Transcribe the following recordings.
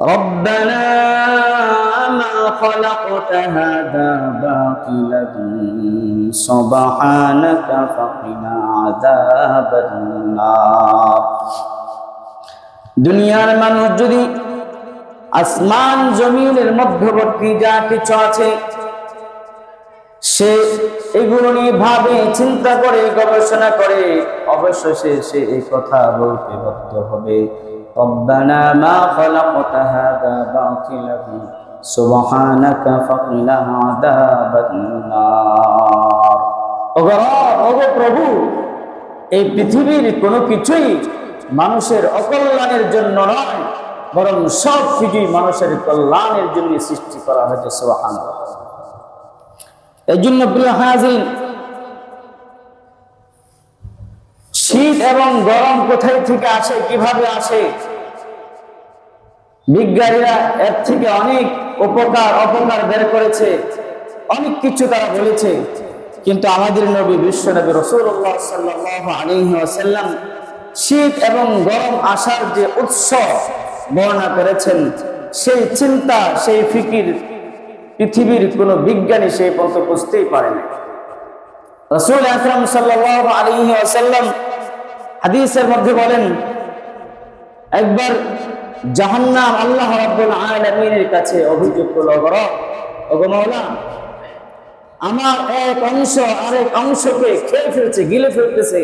ربنا ما خلقت هذا باطلا سبحانك فقنا عذاب النار দুনিয়ার মানুষ যদি আসমান জমিনের মধ্যবর্তী যা কিছু আছে সে এগুলো নিয়ে ভাবে চিন্তা করে গবেষণা করে অবশেষে সে এই কথা বলতে বাধ্য হবে ربنا ما خلقت هذا باطلا سبحانك فقنا عذاب النار ওগো রব, ওগো প্রভু এই পৃথিবীর কোনো কিছুই মানুষের অকল্যাণের জন্য নয় বরং সব কিছুই মানুষের কল্যাণের জন্য সৃষ্টি করা হয়েছে সোহান এই জন্য প্রিয় হাজির শীত এবং গরম কোথায় থেকে আসে, কীভাবে আসে? বিজ্ঞানীরা এর থেকে অনেক উপকার, অপকার বের করেছে। অনেক কিছু তারা বলেছে। কিন্তু আমাদের নবী, বিশ্ব নবী রসুল্লাহ সাল্লাহ শীত এবং গরম আসার যে উৎস বর্ণনা করেছেন, সেই চিন্তা, সেই ফিকির পৃথিবীর কোনো বিজ্ঞানী সেই পর্যন্ত বুঝতেই পারেনি। রসুল আকরম সাল্লাহ আসাল্লাম হাদিসের মধ্যে বলেন, একবার জাহান্নাম আল্লাহ রাব্বুল আলামিনের কাছে অভিযোগ করল ওগো ওগো মাওলা, আমার এক অংশ আরেক অংশকে খেয়ে ফেলছে, গিলে ফেলতেছে।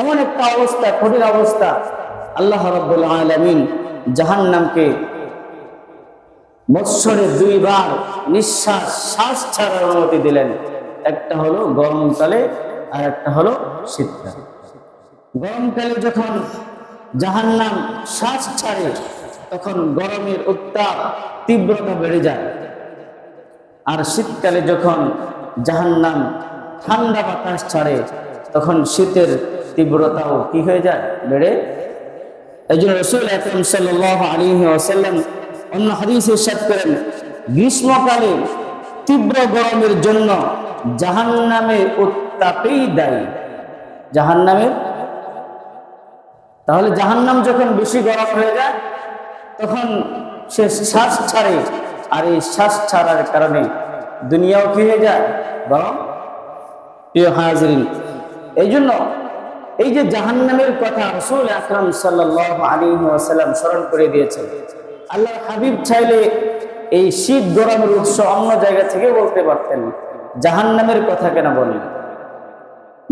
এমন একটা অবস্থা, কঠিন অবস্থা। আল্লাহ রাব্বুল আলামিন জাহান্নামকে বৎসরে দুইবার নিঃশ্বাস, শ্বাস ছাড়ার অনুমতি দিলেন। একটা হলো গরমকালে আর একটা হলো শীতকালে। গরমকালে যখন জাহান্নাম শ্বাস ছাড়ে, তখন গরমের উত্তাপ তীব্রতা বেড়ে যায়। আর শীতকালে যখন জাহান্নাম ঠান্ডা বাতাস ছাড়ে, তখন শীতের তীব্রতাও কি হয়ে যায়? বেড়ে এই জন্য রসুল আকরম সাল্লাহ আলী ওসাল্লাম অন্য হাদিস ইরশাদ করেন, গ্রীষ্মকালে তীব্র গরমের জন্য জাহান্নামের উত্তাপেই দায়ী। জাহান্নামের তাহলে জাহান্নাম যখন বেশি গরম হয়ে যায়, তখন সে শ্বাস ছাড়ে। আর এই শ্বাস ছাড়ার কারণে দুনিয়াও কি হয়ে যায়? গরম? হাজরিন এই জন্য এই যে জাহান্নামের কথা রসুল আকরাম ওয়াসাল্লাম স্মরণ করে দিয়েছেন, আল্লাহ হাবিব চাইলে এই শীত গরমের উৎস অন্য জায়গা থেকে বলতে পারতেন, জাহান্নামের কথা কেন বললেন?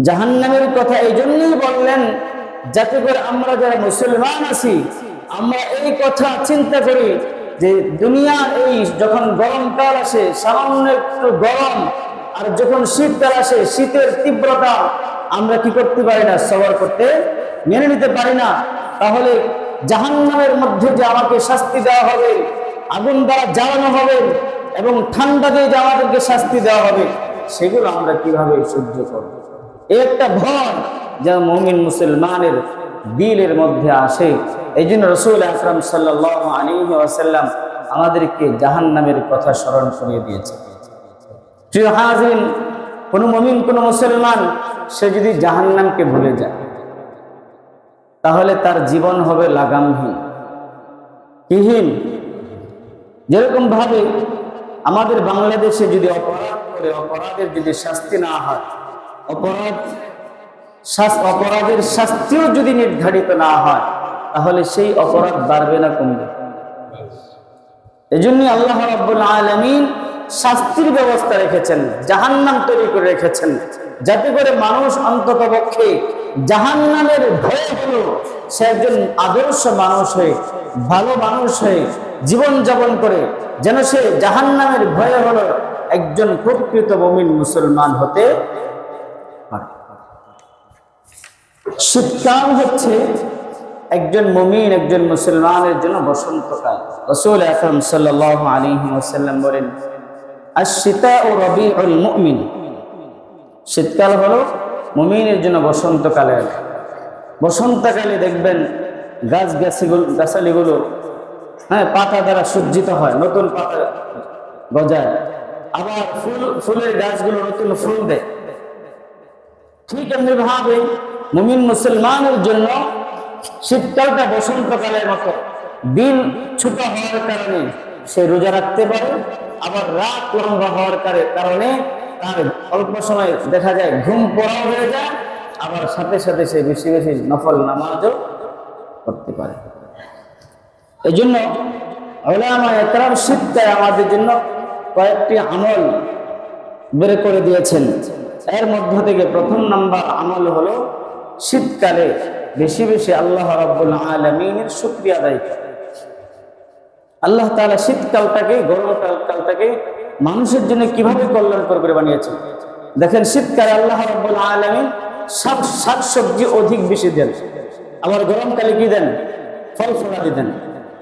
জাহান্নামের কথা এই জন্যই বললেন যাতে করে আমরা যারা মুসলমান আছি, আমরা এই কথা চিন্তা করি যে দুনিয়ার এই যখন গরমকাল আসে, সামান্য একটু গরম, আর যখন শীতকাল আসে, শীতের তীব্রতা আমরা কি করতে পারি না, সবার করতে মেনে নিতে পারি না। তাহলে জাহান্নামের মধ্যে যে আমাকে শাস্তি দেওয়া হবে, আগুন দ্বারা জ্বালানো হবে এবং ঠান্ডা দিয়ে যে আমাদেরকে শাস্তি দেওয়া হবে, সেগুলো আমরা কীভাবে সহ্য করব? একটা ভয় যা মমিন মুসলমানের দিলের মধ্যে আসে। এই জন্য রসুল আকরম সাল্লাহ আমাদেরকে জাহান নামের কথা স্মরণ করিয়ে দিয়েছে। প্রিয় কোনো মমিন, কোনো মুসলমান, সে যদি জাহান নামকে ভুলে যায়, তাহলে তার জীবন হবে লাগামহীন, কিহীন। যেরকম ভাবে আমাদের বাংলাদেশে যদি অপরাধ করে, অপরাধের যদি শাস্তি না হয় অপরাধ অপরাধের শাস্তিও যদি নির্ধারিত না হয়, তাহলে সেই অপরাধ বাড়বে না, কমবে। জন্য আল্লাহ রব্বুল আলমিন শাস্তির ব্যবস্থা রেখেছেন, জাহান্নাম তৈরি করে রেখেছেন, যাতে করে মানুষ অন্তত পক্ষে জাহান্নামের ভয় হলো সে একজন আদর্শ মানুষ হয়ে, ভালো মানুষ হয়ে জীবন যাপন করে, যেন সে জাহান্নামের ভয়ে হলো একজন প্রকৃত মমিন মুসলমান হতে শীতকাল হচ্ছে একজন মুমিন, একজন মুসলমানের জন্য বসন্তকাল। রসুল আকরম সাল্লাহ আলী ওসাল্লাম বলেন আর শীতা ও রবি মুমিন। শীতকাল হলো মুমিনের জন্য বসন্তকালে বসন্তকালে দেখবেন গাছ গাছিগুলো গাছালিগুলো হ্যাঁ পাতা দ্বারা সজ্জিত হয়, নতুন পাতা গজায়। আবার ফুল, ফুলের গাছগুলো নতুন ফুল দেয়। ঠিক এমনি ভাবে মুমিন মুসলমানের জন্য শীতকালটা বসন্তকালের মতো। দিন ছোট হওয়ার কারণে সে রোজা রাখতে পারে, আবার রাত লম্বা হওয়ার কারে- কারণে তার অল্প সময় দেখা যায় ঘুম পড়া হয়ে যায়, আবার সাথে সাথে সে বেশি বেশি নফল নামাজও করতে পারে। এই জন্য ওলামা একরাম শীতকালে আমাদের জন্য কয়েকটি আমল বের করে দিয়েছেন। এর মধ্য থেকে প্রথম নাম্বার আমল হলো শীতকালে বেশি বেশি আল্লাহ রাব্বুল আলমিনের শুক্রিয়া আদায় করা। আল্লাহ তাআলা শীতকালটাকে, গরমকালটাকে মানুষের জন্য কীভাবে কল্যাণকর করে বানিয়েছেন? দেখেন, শীতকালে আল্লাহ রাব্বুল আলামিন শাক সবজি অধিক বেশি দেন। আবার গরমকালে কি দেন? ফল ফলাদি দেন।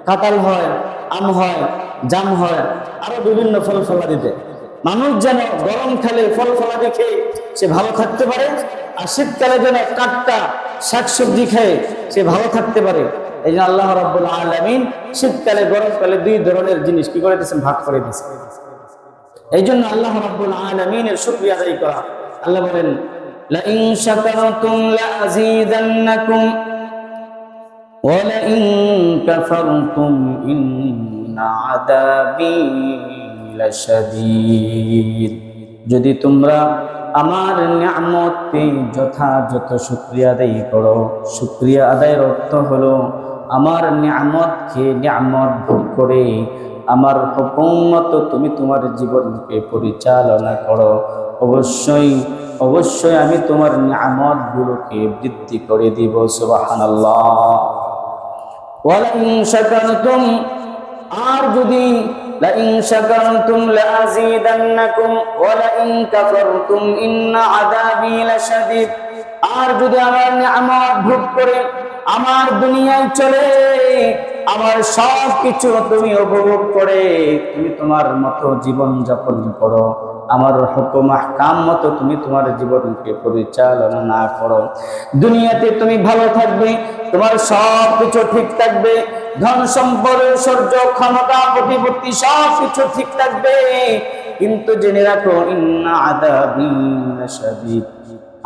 কাঁঠাল হয়, আম হয়, জাম হয়, আরও বিভিন্ন ফল ফলাদি দেয়। মানুষ যেন গরম খেলে ফল ফলাদি খেয়ে সে ভালো থাকতে পারে আর শীতকালে যেন টাটকা শাকসবজি খেয়ে সে ভালো থাকতে পারে এই জন্য আল্লাহ রাব্বুল আলামিন শীতকালে গরমকালে দুই ধরনের জিনিস কি করে দিয়েছেন ভাগ করে দিয়েছেন এই জন্য আল্লাহ রাব্বুল আলামিনের শুকরিয়া আদায় করা আল্লাহ বলেন لئن شكرتم لأزيدنكم ولئن كفرتم إن عذابي لشديد যদি তোমরা আমার নিয়ামতে যথাযথ শুক্রিয়া আদায় করো শুক্রিয়া আদায়ের অর্থ হলো আমার নিয়ামতকে নিয়ামত ভোগ করে আমার হুকুম মতো তুমি তোমার জীবনকে পরিচালনা করো অবশ্যই অবশ্যই আমি তোমার নিয়ামত গুলোকে বৃদ্ধি করে দিব সুবহানাল্লাহ ওয়ালাইন শাকারতুম আর যদি লাইন শাকারতুম লাযীদান্নাকুম ওয়ালাইন কাফারতুম ইন্না আযাবি লাশাদীদ আর যদি আমার নিয়ামত ভোগ করে আমার দুনিয়ায় চলে, আমার সব কিছু তুমি উপভোগ করে, তুমি তোমার মতো জীবন যাপন করো। আমার হুকুম আহকাম মতো তুমি তোমার জীবনকে পরিচালনা না করো। দুনিয়াতে তুমি ভালো থাকবে, তোমার সব কিছু ঠিক থাকবে ধন সম্পদ ঐশ্বর্য ক্ষমতা প্রতিপত্তি সব কিছু ঠিক থাকবে। কিন্তু জেনে রাখো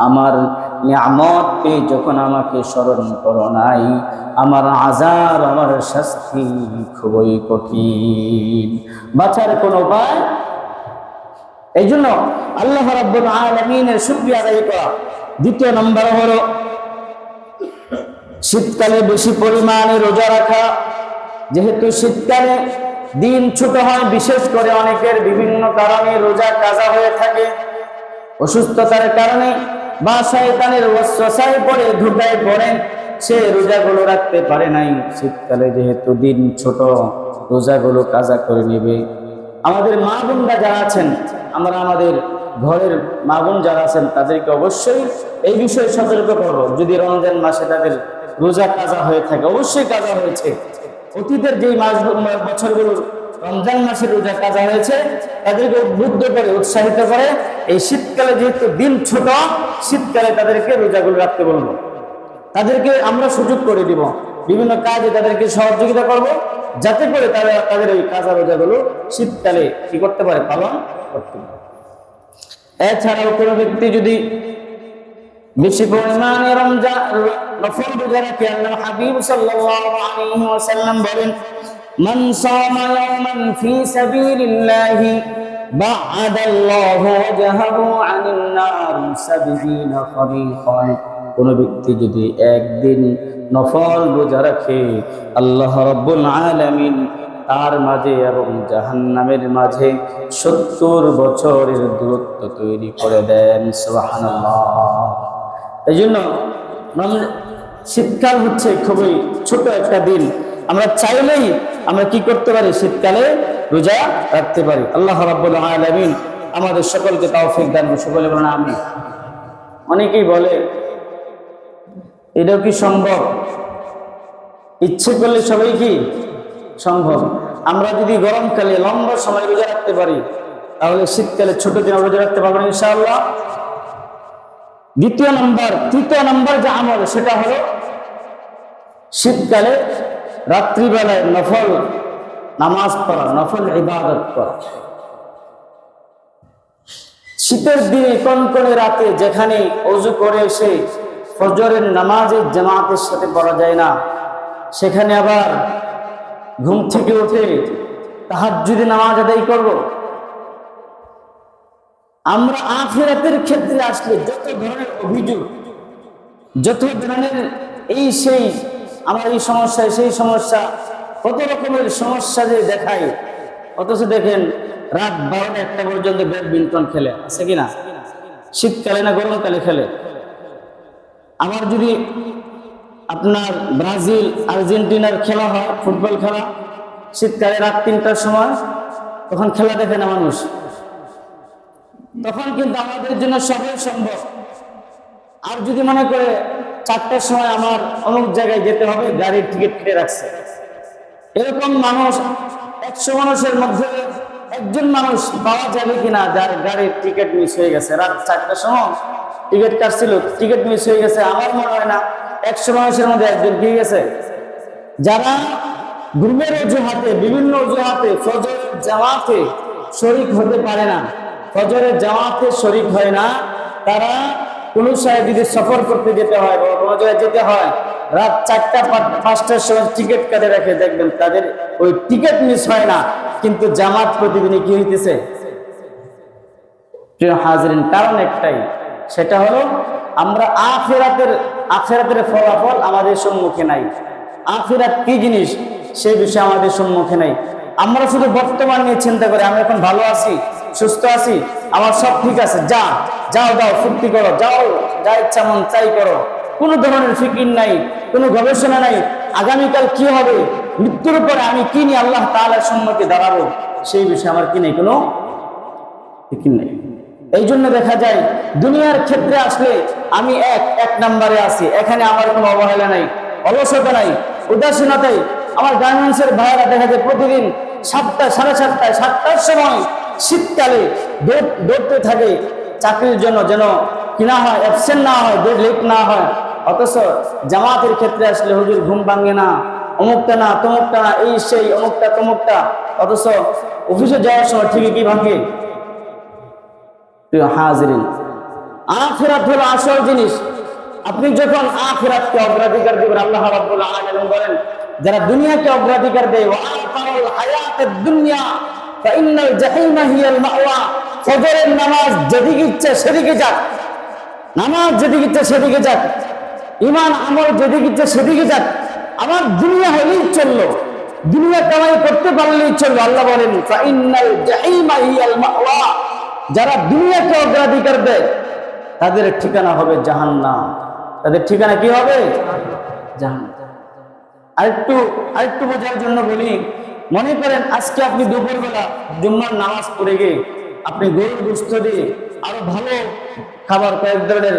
আমার নিয়ামত যখন আমাকে স্মরণ করো নাই, আমার আজাব আমার শাস্তি খুবই কঠিন। বাঁচার কোনো উপায়? এই জন্য আল্লাহ রাব্বুল আলামিনের শুকরিয়া আদায় করা। দ্বিতীয় নম্বর হলো শীতকালে বেশি পরিমাণে রোজা রাখা, যেহেতু শীতকালে দিন ছোট হয়, বিশেষ করে অনেকের বিভিন্ন কারণে রোজা কাজা হয়ে থাকে। অসুস্থতার কারণে বা শয়তানের ওয়াসওয়াসায় পড়ে, ধুকায় পড়েন সে রোজাগুলো রাখতে পারে নাই। শীতকালে যেহেতু দিন ছোট, রোজাগুলো কাজা করে নেবে। আমাদের মা বোনরা যারা আছেন, আমরা আমাদের ঘরের মা বোন যারা আছেন, তাদেরকে অবশ্যই এই বিষয়ে সতর্ক করব। যদি রমজান মাসে তাদের রোজা কাজা হয়ে থাকে, অবশ্যই কাজা হয়েছে। অতীতের যেই মাস বছরগুলোর রমজান মাসে রোজা কাজা হয়েছে, তাদেরকে উদ্বুদ্ধ করে, উৎসাহিত করে, এই শীতকালে যেহেতু দিন ছোট, শীতকালে তাদেরকে রোজাগুলো রাখতে বলব। তাদেরকে আমরা সুযোগ করে দিব। বিভিন্ন কাজে তাদেরকে সহযোগিতা করব, যাতে করে তারা তাদের এই কাজা রোজাগুলো শীতকালে কি করতে পারে, পালন করতে পারে। এছাড়াও কোনো ব্যক্তি যদি বেশি পরিমাণে রমজান নফল রোজা রাখে আল্লাহ হাবিব সাল্লাল্লাহু আলাইহি ওয়াসাল্লাম বলেন মান সামা ইয়াওমান ফি সাবিলিল্লাহি بعد الله وجهه عن النار سبعين خريفا কোন ব্যক্তি যদি একদিন নফল রোজা রাখে আল্লাহ রব্বুল আলামিন তার মাঝে এবং জাহান্নামের মাঝে সত্তর বছরের দূরত্ব তৈরি করে দেন সুবহানাল্লাহ এই জন্য শীতকাল হচ্ছে খুবই ছোট একটা দিন। আমরা চাইলেই আমরা কি করতে পারি? শীতকালে রোজা রাখতে পারি। আল্লাহ রাব্বুল আলামিন আমাদের সকলকে তৌফিক দান। সকলে বলেন আমি অনেকেই বলে, এটাও কি সম্ভব? ইচ্ছে করলে সবাই কি সম্ভব? আমরা যদি গরমকালে লম্বা সময় রোজা রাখতে পারি, তাহলে শীতকালে ছোট দিন রোজা রাখতে পারবেন ইনশাআল্লাহ। দ্বিতীয় নম্বর, তৃতীয় নম্বর যে আমল, সেটা হলো শীতকালে রাত্রিবেলায় নফল নামাজ পড়া, নফল ইবাদত করা। শীতের দিনে কনকনে রাতে যেখানে অজু করে এসে ফজরের নামাজের জামাতের সাথে পড়া যায় না, সেখানে আবার ঘুম থেকে উঠে তাহার যদি নামাজ আদায় করব? আমরা আখেরাতের ক্ষেত্রে আসলে যত ধরনের অভিযোগ, যত ধরনের এই সেই আমার এই সমস্যা, সেই সমস্যা, কত রকমের সমস্যা যে দেখায়, অথচ দেখেন রাত বারোটা একটা পর্যন্ত ব্যাডমিন্টন খেলে, আছে কিনা শীতকালে না গরমকালে খেলে? আমার যদি আপনার ব্রাজিল, আর্জেন্টিনার খেলা হয়, ফুটবল খেলা, শীতকালে রাত তিনটার সময়, তখন খেলা দেখে না মানুষ? তখন কিন্তু আমাদের জন্য সবই সম্ভব। আর যদি মনে করে চারটার সময় আমার অমুক জায়গায় যেতে হবে, গাড়ির টিকিট কেটে রাখছে। এরকম মানুষ, একশো মানুষের মধ্যে একজন মানুষ পাওয়া যাবে কিনা, যার গাড়ির টিকিট মিস হয়ে গেছে। রাত চারটার সময় টিকিট কাটছিল টিকিট মিস হয়ে গেছে, আমার মনে হয় না একশো মানুষের মধ্যে একজন কি গেছে। যারা ঘুমের অজুহাতে, বিভিন্ন অজুহাতে ফজরের জামাতে শরিক হতে পারে না ফজরের জামাতে শরিক হয় না, তারা কোনো সাহেব যদি সফর করতে যেতে হয় বা জায়গায় যেতে হয়, রাত চারটা পাঁচ- পাঁচটার সময় টিকিট কাটে রাখে দেখবেন তাদের ওই টিকিট মিস হয় না, কিন্তু জামাত প্রতিদিনই কি হইতেছে? হাজরিন, কারণ একটাই, সেটা হলো আমরা আখেরাতের আখেরাতের ফলাফল আমাদের সম্মুখে নাই। আখেরাত কি জিনিস? সেই বিষয়ে আমাদের সম্মুখে নাই। আমরা শুধু বর্তমান নিয়ে চিন্তা করি, আমরা এখন ভালো আছি। সুস্থ আছি? আমার সব ঠিক আছে। যা, যাও দাও ফুর্তি করো, যাও, যা ইচ্ছা মন চাই করো। কোনো ধরনের ফিকির নাই, কোনো গবেষণা নাই। আগামীকাল কি হবে? মৃত্যুর পরে আমি কি নিয়ে আল্লাহ তাআলার সম্মুখে দাঁড়াবো? সেই বিষয়ে আমার কি নেই? কোনো ফিকির নেই। এই জন্য দেখা যায়, দুনিয়ার ক্ষেত্রে আসলে আমি এক এক নাম্বারে আছি। এখানে আমার কোনো অবহেলা নাই, অলসতা নাই, উদাসীনতাই। আমার গার্মেন্টসের ভাইয়েরা দেখা যায় প্রতিদিন সাতটা সাড়ে সাতটায়, সাতটার সময় শীতকালে দৌড়- দৌড়তে থাকে, চাকরির জন্য যেন কি না হয় অ্যাবসেন্ট না হয় ডেট লেট না হয়। অথচ জামাতের ক্ষেত্রে আসলে হুজুর ঘুম ভাঙে না। অমুকটা না, তমুকটা না, এই সেই, অমুকটা, তমুকটা। অথচ অফিসে যাওয়ার সময় ঠিকই কি ভাঙে? প্রিয় হাজরিন, আখিরাত হলো আসল জিনিস। আপনি যখন আখিরাতকে অগ্রাধিকার দিবেন, আল্লাহ রাব্বুল আলামিন বলেন, যারা দুনিয়াকে অগ্রাধিকার দেয়, ওয়া আখিরাল দুনিয়া। ফাইন্নাল জাহিমা হিয়াল মাওয়া ফজরের নামাজ যেদিকে ইচ্ছে সেদিকে যাক। নামাজ যেদিকে ইচ্ছে সেদিকে যাক। ইমান আমল যেদিকে ইচ্ছে সেদিকে যাক। আমার দুনিয়া হলেই চলল। দুনিয়া কামাই করতে পারলেই চলল। আল্লাহ বলেন ফাইন্নাল জাহিমা হিয়াল মাওয়া যারা দুনিয়াকে অগ্রাধিকার দেয়, তাদের ঠিকানা হবে জাহান্নাম। তাদের ঠিকানা কি হবে? জাহান্নাম। আরেকটু আরেকটু বোঝার জন্য বলি মনে করেন আজকে আপনি দুপুরবেলা জুম্মার নামাজ পড়ে গিয়ে আপনি গরুর গুস্ত দিয়ে আরও ভালো খাবার, কয়েক ধরনের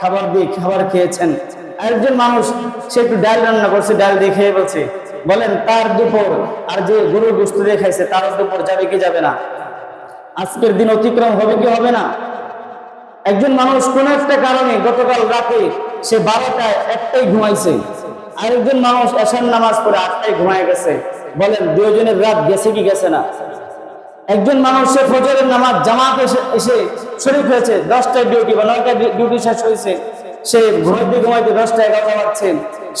খাবার দিয়ে খাবার খেয়েছেন। আরেকজন মানুষ, সে একটু ডাল রান্না করছে, ডাল দিয়ে খেয়ে বলছে, বলেন তার দুপুর আর যে গরুর গুস্ত দিয়ে খাইছে, তার দুপুর যাবে কি যাবে না? আজকের দিন অতিক্রম হবে কি হবে না? একজন মানুষ কোন একটা কারণে গতকাল রাতে সে বারোটায় একটাই ঘুমাইছে। আরেকজন মানুষ এশার নামাজ পড়ে আটটায় ঘুমায় গেছে। বলেন দুজনের রাত গেছে কি গেছে না? একজন মানুষ সে ফজরের নামাজ জামাত এসে শরীর হয়েছে, দশটায় ডিউটি বা নয়টায় ডিউটি শেষ হয়েছে, সে ঘুমাইতে ঘুমাইতে দশটা এগারোটা বাজছে,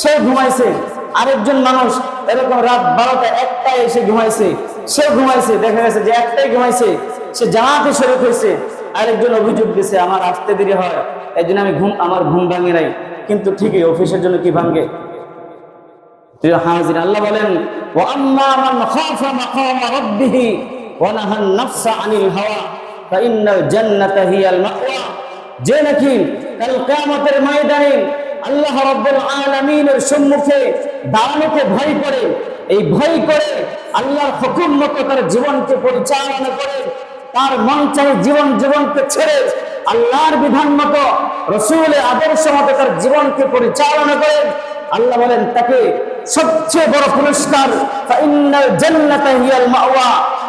সে ঘুমাইছে, আরেকজন মানুষ এরকম রাত বারোটা একটায় এসে ঘুমাইছে, সে ঘুমাইছে, দেখা গেছে যে একটাই ঘুমাইছে, সে জামাতে শরীর হয়েছে, আরেকজন অভিযোগ দিছে, আমার আসতে দেরি হয় এই আমি ঘুম, আমার ঘুম ভাঙে নাই। কিন্তু ঠিকই অফিসের জন্য কি ভাঙ্গে প্রিয় হাজির আল্লাহ বলেন, ওয়া আম্মা মান খাফা মাকামা রাব্বিহি ওয়া নাহান নাফসা আনিল হাওয়া ফাইন্নাল জান্নাতা হিয়াল মাওয়া। যে নাকি কাল কিয়ামতের ময়দানে আল্লাহ রাব্বুল আলামিনের সম্মুখে দাঁড়ানোকে ভয় করে, এই ভয় করে আল্লাহর হুকুম মতো তার জীবনকে পরিচালনা করে, তার মন চাই জীবন জীবনকে ছেড়ে আল্লাহর বিধান মতো, রসুলের আদর্শ মতো তার জীবনকে পরিচালনা করে, আল্লাহ বলেন, তাকে সবচেয়ে বড় পুরস্কার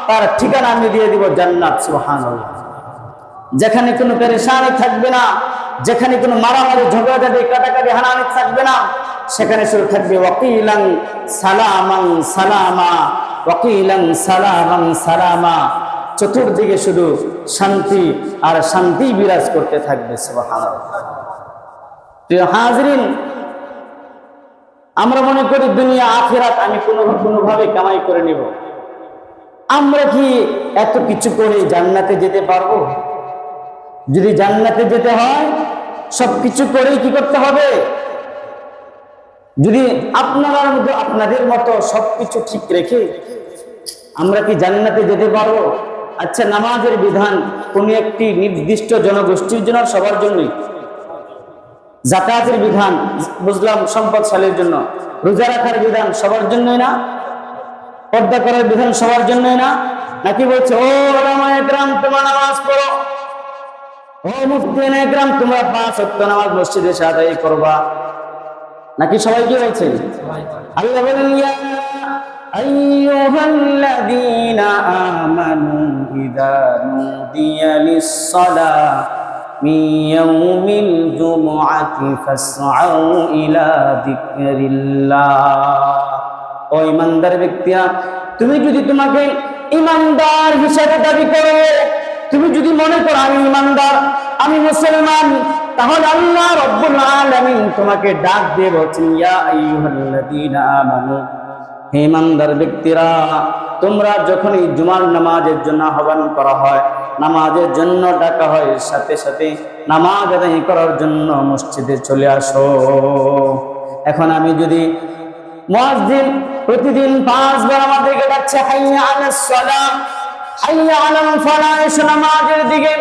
তার ঠিকানা আমি দিয়ে দিব জান্নাত যেখানে কোনো পেরেশানি থাকবে না, যেখানে কোনো মারামারি, ঝগড়াঝাটি, কাটাকাটি, হানাহানি থাকবে না, সেখানে শুধু থাকবে ওয়াকিলাং সালামাং সালামা ওয়াকিলাং সালামাং সালামা। চতুর্দিকে শুধু শান্তি আর শান্তি বিরাজ করতে থাকবে প্রিয় হাজরিন আমরা মনে করি দুনিয়া, আখেরাত আমি কোনো কোনোভাবে কামাই করে নিব। আমরা কি এত কিছু করে জান্নাতে যেতে পারব? যদি জান্নাতে যেতে হয়, সব কিছু করেই কি করতে হবে? যদি আপনারা মতো, আপনাদের মতো সবকিছু ঠিক রেখে আমরা কি জান্নাতে যেতে পারব? আচ্ছা নামাজের বিধান কোন একটি নির্দিষ্ট জনগোষ্ঠীর জন্য সবার জন্যই। যাতায়াতের বিধান, বুঝলাম, সম্পদশালীর জন্য। রোজা রাখার বিধান সবার জন্যই না? পর্দা করার বিধান সবার জন্যই না? নাকি বলছে, ও রামায় গ্রাম তোমার নামাজ পড়ো? ও মুফতি গ্রাম তোমরা পাঁচ সত্য নামাজ মসজিদে সাদাই করবা। নাকি সবাই কি বলছেন? আল্লাহ বলেন, ইয়া আইয়ুহাল্লাযীনা আমানু ইযা নুদিয়া লিস-সালাহ মিন ইয়াউমিল জুমআতি ফাসআউ ইলা যিকরিল্লাহ ও ইমানদার ব্যক্তিরা, তুমি যদি তোমাকে ইমানদার হিসাবে দাবি করো, তুমি যদি মনে করো আমি ইমানদার, আমি মুসলমান, তাহলে আল্লাহ রব্বুল আলামিন তোমাকে ডাক দিয়ে বলছেন, ইয়া আইয়ুহাল্লাযীনা আমানু। হে ইমানদার ব্যক্তিরা, তোমরা যখনই জুমার নামাজের জন্য আহ্বান করা হয়, নামাজের জন্য ডাকা হয়, সাথে সাথে নামাজ আদায় করার জন্য মসজিদে চলে আসো। এখন আমি যদি মসজিদ প্রতিদিন পাঁচবার আমাদেরকে ডাকছে, হাইয়া হাইয়া এসো নামাজের দিকে,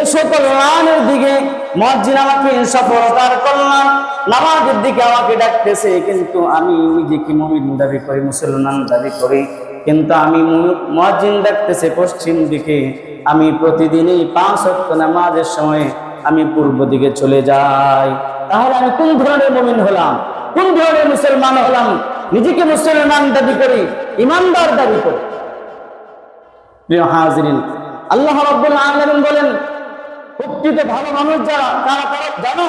এসো কল্যাণের দিকে। মসজিদ আমাকে সফলতার কল্যাণ নামাজের দিকে আমাকে ডাকতেছে, কিন্তু আমি নিজেকে মুমিন দাবি করি, মুসলমান দাবি করি, কিন্তু আমি মসজিদ ডাকতেছে পশ্চিম দিকে, আমি প্রতিদিনই পাঁচ অক্ট নামাজের সময় আমি পূর্ব দিকে চলে যাই। তাহলে আমি কোন ধরনের মুমিন হলাম? কোন ধরনের মুসলমান হলাম? নিজেকে মুসলমান দাবি করি, ইমানদার দাবি করি। প্রিয় হাজরিন, আল্লাহ রাব্বুল আলামিন বলেন প্রকৃত ভালো মানুষ যারা, তারা তারা জানো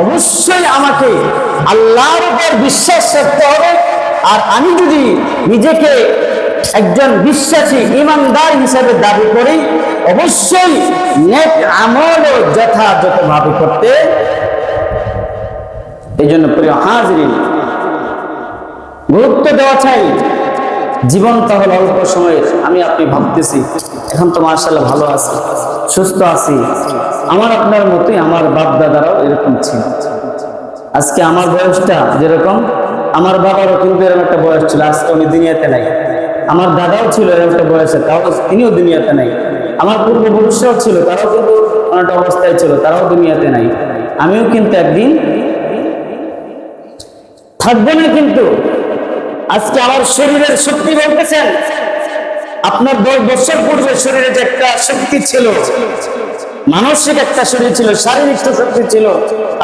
অবশ্যই আমাকে আল্লাহর উপর বিশ্বাস রাখতে হবে। আর আমি যদি নিজেকে একজন বিশ্বাসী ইমানদার হিসাবে দাবি করি, অবশ্যই নেক আমলও যথাযথভাবে করতে। এই জন্য প্রিয় হাজরিন, গুরুত্ব দেওয়া চাই। জীবন তাহলে অল্প সময়ের আমি আপনি ভাবতেছি, এখন তো মার্শাল্লাহ ভালো আছি, সুস্থ আছি। আমার আপনার মতোই আমার বাপ দাদারাও এরকম ছিল। আজকে আমার বয়সটা যেরকম, আমার বাবারও কিন্তু এরকম একটা বয়স ছিল, আজকে উনি দুনিয়াতে নাই। আমার দাদাও ছিল এরকম একটা বয়সে, তাও তিনিও দুনিয়াতে নাই। আমার পূর্বপুরুষরাও ছিল, তারাও কিন্তু অনেকটা অবস্থায় ছিল, তারাও দুনিয়াতে নাই। আমিও কিন্তু একদিন থাকবে না কিন্তু আজকে আমার শরীরের শক্তি বলতেছেন, আপনার দশ বছর পূর্বে শরীরে যে একটা শক্তি ছিল, মানসিক একটা শরীর ছিল, শারীরিক শক্তি ছিল,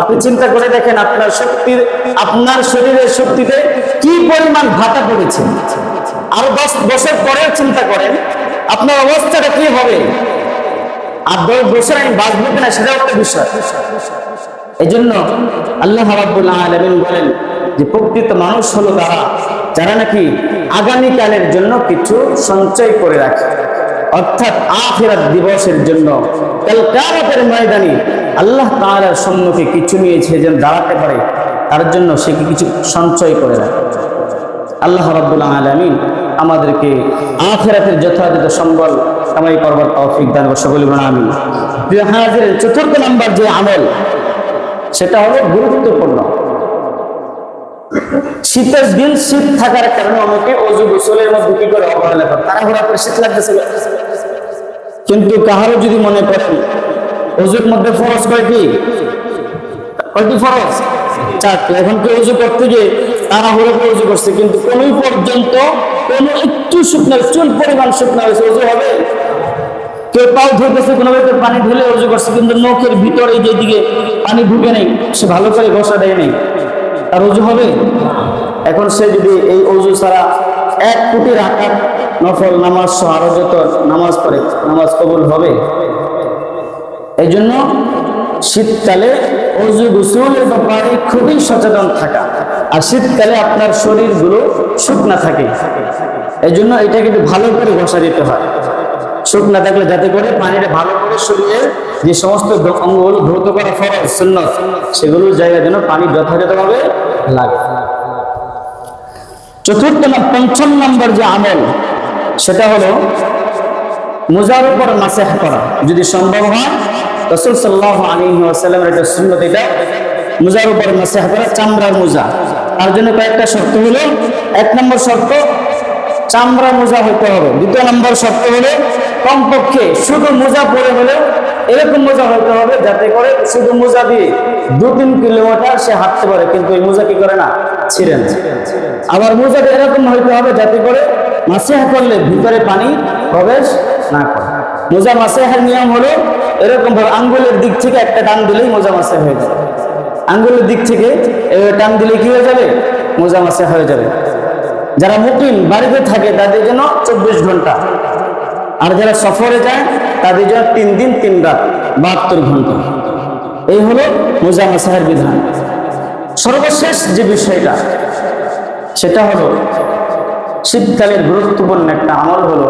আপনি চিন্তা করে দেখেন আপনার শক্তির আপনার শরীরের শক্তিতে কি পরিমাণ ভাটা পড়েছে। আরও দশ বছর পরেও চিন্তা করেন, আপনার অবস্থাটা কি হবে? আর দশ বছর আমি বাঁচবো কিনা সেটাও একটা বিষয়। এই জন্য আল্লাহ বলেন যে প্রকৃত মানুষ হলো তারা যারা নাকি আগামীকালের জন্য কিছু সঞ্চয় করে রাখে। অর্থাৎ আখিরাত দিবসের জন্য কাল কিয়ামতের ময়দানে আল্লাহ তাআলার সম্মুখে কিছু নিয়েছে যেন দাঁড়াতে পারে, তার জন্য সে কিছু সঞ্চয় করে রাখে? আল্লাহ রাব্বুল আলামিন আমাদেরকে আখিরাতের যথাযথ সম্বল কামাই করবার তৌফিক দান সকলে হাজির চতুর্থ নাম্বার যে আমল, সেটা হলো গুরুত্বপূর্ণ। শীতের দিন শীত থাকার কারণে অনেকে অজু গোসলের মধ্যে কি করে অবহেলা করে? তাড়াহুড়া করে শীত লাগতেছে। কিন্তু কাহারও যদি মনে করেন, অজুর মধ্যে ফরজ কয়টি কয়টি ফরজ? চারটি। এখন কেউ অজু করতে গিয়ে তাড়াহুড়া করে অজু করছে, কিন্তু কোনোই পর্যন্ত কোনো একটু শুকনো চুল পরিমাণ শুকনো হয়েছে অজু হবে? কেউ পাও ধুতেছে কোনো ব্যক্তি পানি ঢেলে অজু করছে, কিন্তু নখের ভিতরে যেদিকে পানি ঢুকে নেই, সে ভালো করে ঘষা দেয় নেই। তার অজু হবে? এখন সে যদি এই অজু ছাড়া এক কোটি রাখাত নফল নামাজ সহ আরও যত নামাজ পড়ে, নামাজ কবুল হবে? এই জন্য শীতকালে অজু গোসলের ব্যাপারে খুবই সচেতন থাকা। আর শীতকালে আপনার শরীরগুলো শুকনা থাকে। এই জন্য এটাকে একটু ভালো করে ঘষা দিতে হয়। শুকনা থাকলে যাতে করে পানিটা ভালো করে শরীরের যে সমস্ত অঙ্গগুলো ধৌত করা ফরজ সেগুলোর জায়গায় যেন পানি যথাযথভাবে লাগে। চতুর্থ না পঞ্চম নম্বর যে আমল, সেটা হলো মোজার উপর মাসেহ করা। যদি সম্ভব হয়, রসুল সাল্লাহ আলী আসাল্লামের একটা সুন্নত এটা, মোজার উপর মাসেহ করা, চামড়ার মোজা। তার জন্য কয়েকটা শর্ত হলো, এক নম্বর শর্ত, চামড়া মোজা হইতে হবে। দ্বিতীয় নম্বর শর্ত হলো, কমপক্ষে শুধু মোজা পরে হলেও এরকম মোজা হইতে হবে যাতে করে শুধু মোজা দিয়ে দু তিন কিলোমিটার সে হাঁটতে পারে, কিন্তু এই মোজা কি করে না? ছিঁড়ে না আবার মোজাটা এরকম হইতে হবে যাতে করে মাসেহা করলে ভিতরে পানি প্রবেশ না করে। মোজা মাসেহার নিয়ম হলো এরকম ভাবে আঙ্গুলের দিক থেকে একটা টান দিলেই মোজা মাসে হয়ে যাবে। আঙ্গুলের দিক থেকে টান দিলে কি হয়ে যাবে? মোজা মাসে হয়ে যাবে। যারা মুকিম বাড়িতে থাকে তাদের জন্য চব্বিশ ঘণ্টা। আর যারা সফরে যায় তাদের জন্য তিন দিন, তিন রাত বাহাত্তর ঘণ্টা। এই হলো মোজা মাসাহের বিধান। সর্বশেষ যে বিষয়টা, সেটা হলো শীতকালের গুরুত্বপূর্ণ একটা আমল হলো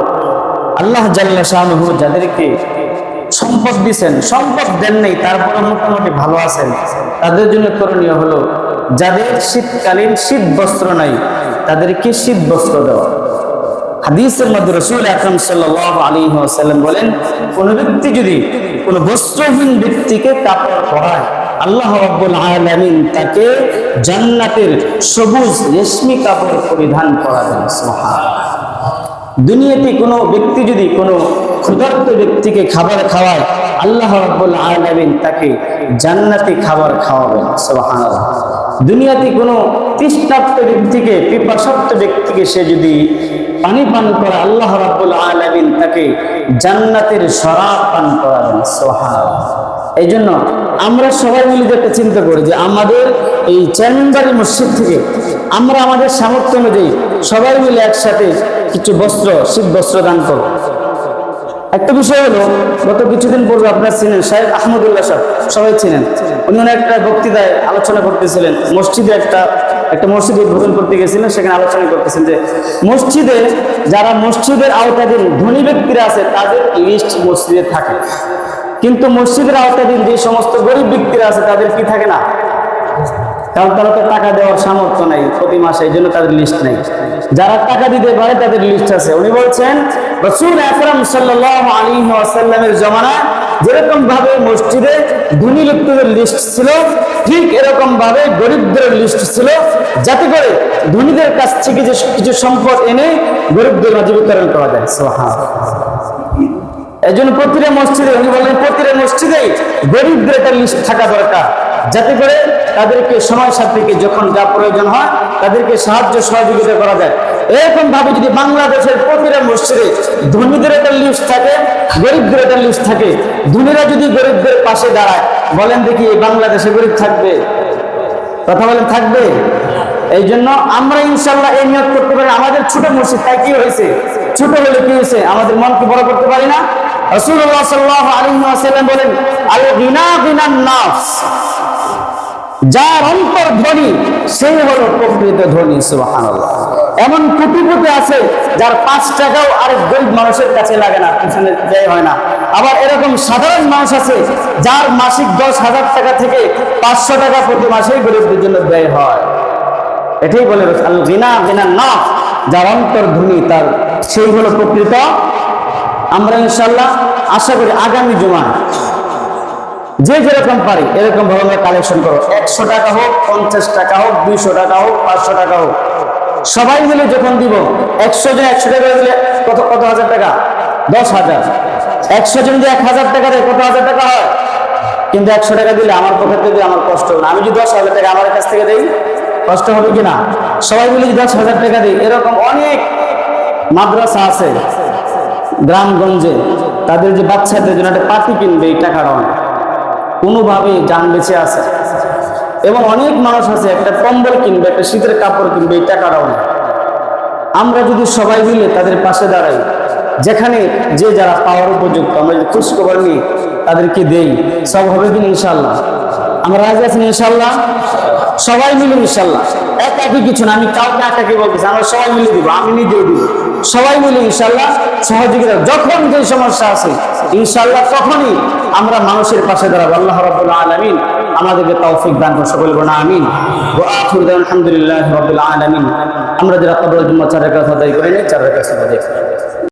আল্লাহ জাল্লা শাহরুহ যাদেরকে সম্পদ দিছেন, সম্পদ দেন নেই তারপরে মোটামুটি ভালো আছেন। তাদের জন্য করণীয় হলো, যাদের শীতকালীন শীত বস্ত্র নাই, তাদেরকে শীত বস্ত্র দেওয়া। হাদিসের মধ্যে রসুল আকরম সাল্লাহ আলী সাল্লাম বলেন, কোন ব্যক্তি যদি কোন বস্ত্রহীন ব্যক্তিকে কাপড় পরায়, আল্লাহ রাব্বুল আলামিন তাকে জান্নাতের সবুজ রেশমি কাপড় পরিধান করাবেন দুনিয়াতে কোনো ব্যক্তি যদি কোনো ক্ষুধার্ত ব্যক্তিকে খাবার খাওয়ায়, আল্লাহ রাব্বুল আলামিন তাকে জান্নাতি খাবার খাওয়াবেন, সুবহানাল্লাহ। দুনিয়াতে কোনো তৃষ্ণার্ত ব্যক্তিকে, পিপাসার্ত ব্যক্তিকে সে যদি পানি পান করা আল্লাহ রাব্বুল আলামিন তাকে জান্নাতের শরাব পান করাবেন, সুবহানাল্লাহ। এই জন্য আমরা সবাই মিলে একটা চিন্তা করি যে আমাদের এই চেয়ারম্যানবাড়ি মসজিদ থেকে আমরা আমাদের সামর্থ্য অনুযায়ী সবাই মিলে একসাথে কিছু বস্ত্র, শীত বস্ত্র দান করব। একটা বিষয় হলো, গত কিছুদিন পূর্বে আপনারা ছিলেন শাহেদ আহমদুল্লাহ সাহেব, সবাই ছিলেন উনি একটা বক্তৃতায় আলোচনা করতেছিলেন, মসজিদে একটা একটা মসজিদ উদ্বোধন করতে গেছিলেন, সেখানে আলোচনা করতেছেন যে মসজিদে যারা মসজিদের আওতাধীন ধনী ব্যক্তিরা আছে, তাদের লিস্ট মসজিদে থাকে। কিন্তু মসজিদের আওতাধীন যে সমস্ত গরিব ব্যক্তিরা আছে, তাদের কি থাকে না? কারণ তারা তো টাকা দেওয়ার সামর্থ্য নেই প্রতি মাসে, এই জন্য তাদের লিস্ট নেই। যারা টাকা দিতে পারে তাদের লিস্ট আছে। উনি বলছেন, রসুল আকরাম সাল্লাহ আলী আসাল্লামের জমানায় যেরকম ভাবে মসজিদে ধনী ব্যক্তিদের লিস্ট ছিল, ঠিক এরকম ভাবে গরিবদের লিস্ট ছিল, যাতে করে ধনীদের কাছ থেকে যে কিছু সম্পদ এনে গরিবদের মাঝে বিতরণ করা যায়। এই জন্য প্রতিটা মসজিদে, উনি বললেন প্রতিটা মসজিদেই গরিবদের একটা লিস্ট থাকা দরকার। যাতে করে তাদেরকে সময় সাপেক্ষে যখন যা প্রয়োজন হয়, তাদেরকে সাহায্য সহযোগিতা করা যায়। এরকম ভাবে যদি বাংলাদেশের প্রতিটা মসজিদে ধনীদের একটা লিস্ট থাকে, গরিবদের একটা লিস্ট থাকে, ধনীরা যদি গরিবদের পাশে দাঁড়ায়, বলেন দেখি এই বাংলাদেশে গরিব থাকবে? কথা বলেন, থাকবে? এই জন্য আমরা ইনশাল্লাহ এই নিয়োগ করতে পারি। আমাদের ছোট মসজিদ, তাই কি হয়েছে? ছোট হলে কি হয়েছে? আমাদের মনকে বড় করতে পারি না? রসুল্লাহ সাল্লাহ আলী সাল্লাম বলেন আল গিনা গিনান নাফস। যার অন্তর ধনী সেই হলো প্রকৃত ধনী, সুবহানাল্লাহ। এমন কোটিপতি আছে, যার পাঁচ টাকাও আরেক গরিব মানুষের কাছে লাগে না, পিছনে ব্যয় হয় না। আবার এরকম সাধারণ মানুষ আছে, যার মাসিক দশ হাজার টাকা থেকে পাঁচশো টাকা প্রতি মাসে গরিবদের জন্য ব্যয় হয়। এটাই বলে আল গিনা গিনা না যার অন্তর ধনী তার, সেই হলো প্রকৃত আমরা ইনশাল্লাহ আশা করি আগামী জুমায় যে যেরকম পারি এরকম ভাবে কালেকশন করো একশো টাকা হোক, পঞ্চাশ টাকা হোক, দুইশো টাকা হোক, পাঁচশো টাকা হোক। সবাই মিলে যখন দিব, একশো জন একশো টাকা দিলে কত কত হাজার টাকা? দশ হাজার। একশো জন যদি এক হাজার টাকা দেয়, কত হাজার টাকা হয়? কিন্তু একশো টাকা দিলে আমার পকেট থেকে আমার কষ্ট হবে না। আমি যদি দশ হাজার টাকা আমার কাছ থেকে দিই, কষ্ট হবে কি না? সবাই মিলে যদি দশ হাজার টাকা দিই, এরকম অনেক মাদ্রাসা আছে। গ্রামগঞ্জে তাদের যে বাচ্চাদের জন্য একটা পাতি কিনবে এই টাকার অনেক কোনোভাবে যান বেঁচে আছে। এবং অনেক মানুষ আছে, একটা কম্বল কিনবে, একটা শীতের কাপড় কিনবে, এই টাকাটাও নেই আমরা যদি সবাই মিলে তাদের পাশে দাঁড়াই, যেখানে যে যারা পাওয়ার উপযুক্ত, আমরা যদি খোঁজ খবর নিই, তাদেরকে দেই। সব হবে কিনা ইনশাল্লাহ আমরা রাজি আছেন ইনশাল্লাহ সবাই মিলে ইনশাল্লাহ একাকি কিছু না, আমি কাউকে একাকি বলতেছি, আমরা সবাই মিলে দিব, আমি নিজেও দিব। সবাই মিলে ইনশাল্লাহ সহযোগিতা যখন যে সমস্যা আছে ইনশাল্লাহ তখনই আমরা মানুষের পাশে দাঁড়াবো। আল্লাহ রাব্বুল আলামিন আমাদেরকে তৌফিক দান করে সকল বলুন আমিন। ও আখিরু আলহামদুলিল্লাহি আলামিন। আমরা যারা কবর জুম্মা চার রাকাত আদায় করি না চার রাকাত আদায় করি